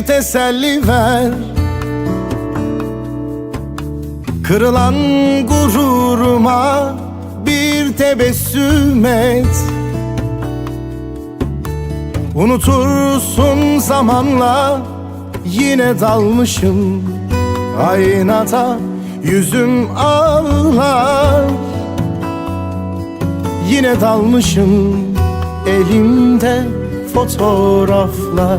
teselli ver. Kırılan gururuma bir tebessüm et. Unutursun zamanla yine dalmışım. Aynada yüzüm ağlar. Yine dalmışım elimde fotoğraflar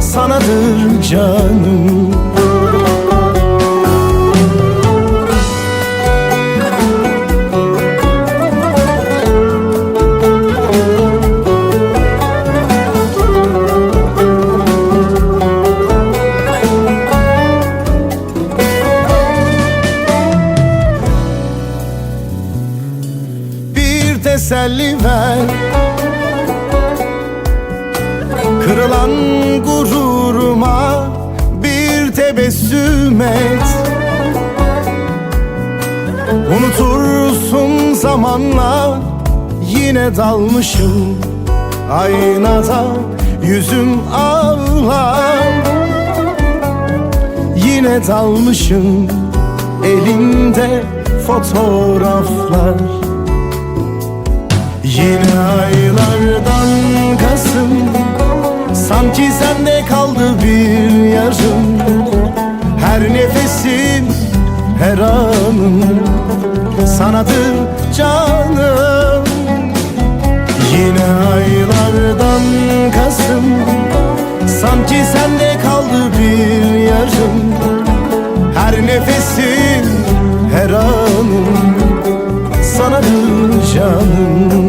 Sanadır canım. Bir teselli ver Kırılan gururuma bir tebessüm et. Unutursun zamanla yine dalmışım Aynada yüzüm ağlar. Yine dalmışım elimde fotoğraflar. Yine aylardan sanadır canım. Yine aylardan kasım Sanki sende kaldı bir yarım. Her nefesin her anım Sanadır canım.